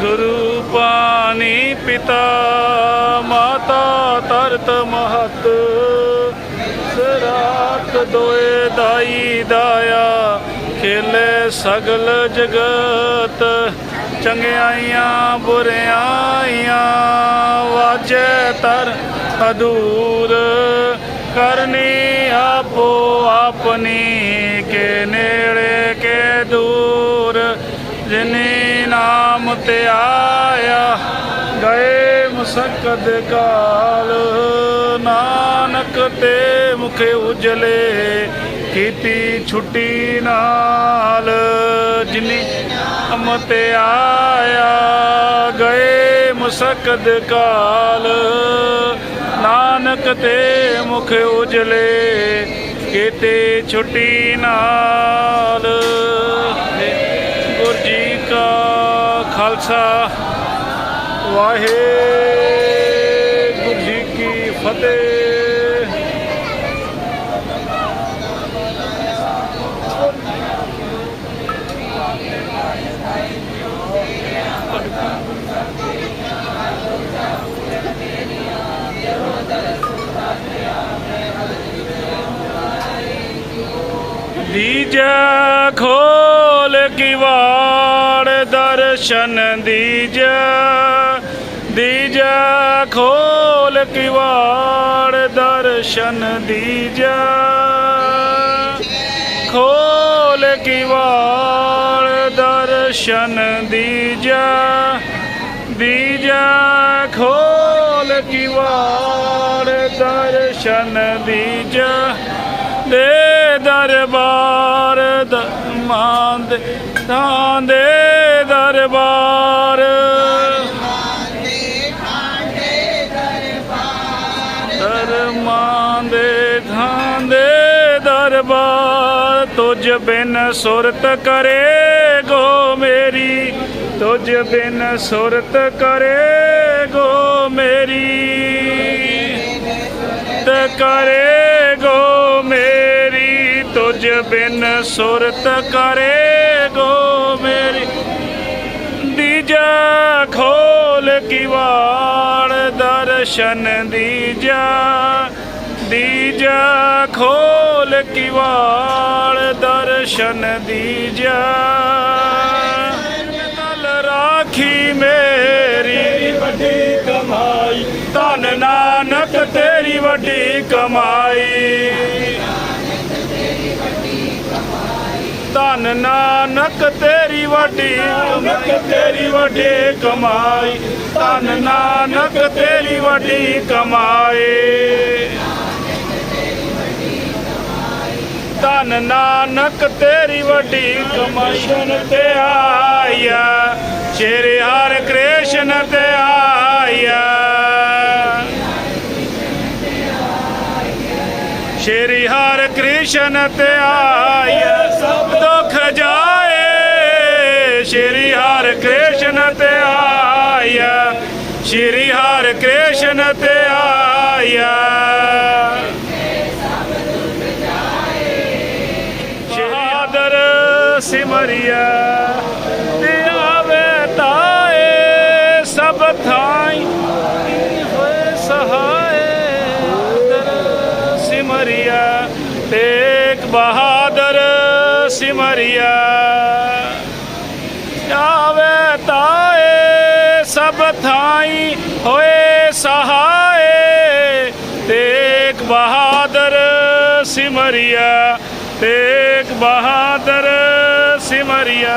ਗੁਰੂ ਪਾਣੀ ਪਿਤਾ, ਮਾਤਾ ਤਰਤ ਮਹਤ। ਸਰਾਖ ਦੋਏ ਦਾਈ ਦਾਇਆ, ਖੇਲੇ ਸਗਲ ਜਗਤ। ਚੰਗਿਆਈਆਂ, ਬੁਰਿਆਈਆਂ, ਵਾਜੇ ਤਰ ਅਦੂਰ ਕਰਨੀ ਆਪੋ ਆਪਣੀ, ਕੇ ਨੇੜੇ, ਕੇ ਦੂਰ। ਜਿਨੀ ਨਾਮ ਤੇ ਆਇਆ, ਗਏ ਮੁਸਕਦ ਕਾਲ। ਨਾਨਕ ਤੇ ਮੁਖੇ ਉਜਲੇ, ਕੀਤੀ ਛੁੱਟੀ ਨਾਲ। ਜਿਨੀ ਨਾਮ ਆਇਆ, ਗਏ ਮੁਸਕਦ ਕਾਲ। ਨਾਨਕ ਤੇ ਮੁਖ ਉਜਲੇ, ਕੀਤੇ ਛੁੱਟੀ ਨਾਲ। ਖਾਲਸਾ ਵਾਹਿਗੁਰੂ ਜੀ ਕੀ ਫਤਿਹ। ਦੀਜੈ ਖੋਲ ਦਰਸ਼ਨ ਦੀਜ, ਦੀਜੈ ਖੋਲ ਕਿਵਾੜ, ਦਰਸ਼ਨ ਦੀਜੈ। ਖੋਲ ਕਿਵਾੜ, ਦਰਸ਼ਨ ਦੀਜੈ ਦੀਜੈ ਖੋਲ ਕਿਵਾੜ, ਦਰਸ਼ਨ ਦੀਜੈ। ਦੇ ਦਰਬਾਰ ਦ ਮਾਂ ਦੇ ਤਾਂ ਦੇ ਦਰਬਾਰ ਤੁਝ ਬਿਨ ਸੁਰਤ ਕਰੇ ਗੋ ਮੇਰੀ। ਤੁਝ ਬਿਨ ਸੁਰਤ ਕਰੇ ਗੋ ਮੇਰੀ। ਤੇ ਕਰੇ ਗੋ ਮੇਰੀ। ਤੁਝ ਬਿਨ ਸੁਰਤ ਕਰੇ ਗੋ ਮੇਰੀ। ਦੀਜਾ ਖੋਲ ਕਿਵਾੜ ਦਰਸ਼ਨ ਦੀਜਾ। ਦੀਜਾ ਖੋਲ ਕਿਵਾੜ ਦਰਸ਼ਨ ਦੀਜਾ ਤਲ ਰਾਖੀ ਮੇਰੀ। ਵੱਡੀ ਕਮਾਈ ਧਨ ਨਾਨਕ ਤੇਰੀ ਵੱਡੀ ਕਮਾਈ। ਧਨ ਨਾਨਕ ਤੇਰੀ ਵੱਡੀ ਨਾਨਕ ਤੇਰੀ ਵੱਡੀ ਕਮਾਈ। ਧਨ ਨਾਨਕ ਤੇਰੀ ਵੱਡੀ ਕਮਾਈ। ਧਨ ਨਾਨਕ, ਤੇਰੀ ਵੱਡੀ ਕਮਾਈਸ਼ਨ ਤੇ ਆਇਆ। ਸ਼੍ਰੀ ਹਰਿ ਕ੍ਰਿਸ਼ਨ ਤੇ ਆਇਆ। ਸ਼੍ਰੀ ਹਰਿ ਕ੍ਰਿਸ਼ਨ ਤੇ ਆਇਆ। ਸਭ ਦੁੱਖ ਜਾਏ, ਸ਼੍ਰੀ ਹਰਿ ਕ੍ਰਿਸ਼ਨ ਤੇ ਆਇਆ। ਸ਼੍ਰੀ ਹਰਿ ਕ੍ਰਿਸ਼ਨ ਤੇ ਆਇਆ। ਸਿਮਰਿਆ ਤੇ ਆਵੇ ਤਾਏ ਸਭ ਥਾਈ ਹੋਏ ਸਹਾਏ। ਦਰ ਸਿਮਰਿਆ ਤੇਗ ਬਹਾਦਰ ਸਿਮਰਿਆ ਆਵੇ ਤਾਏ ਸਭ ਥਾਈ ਹੋਏ ਸਹਾਏ। ਤੇਗ ਬਹਾਦਰ ਸਿਮਰਿਆ ਤੇਗ ਬਹਾਦਰ ਸਿਮਰਿਆ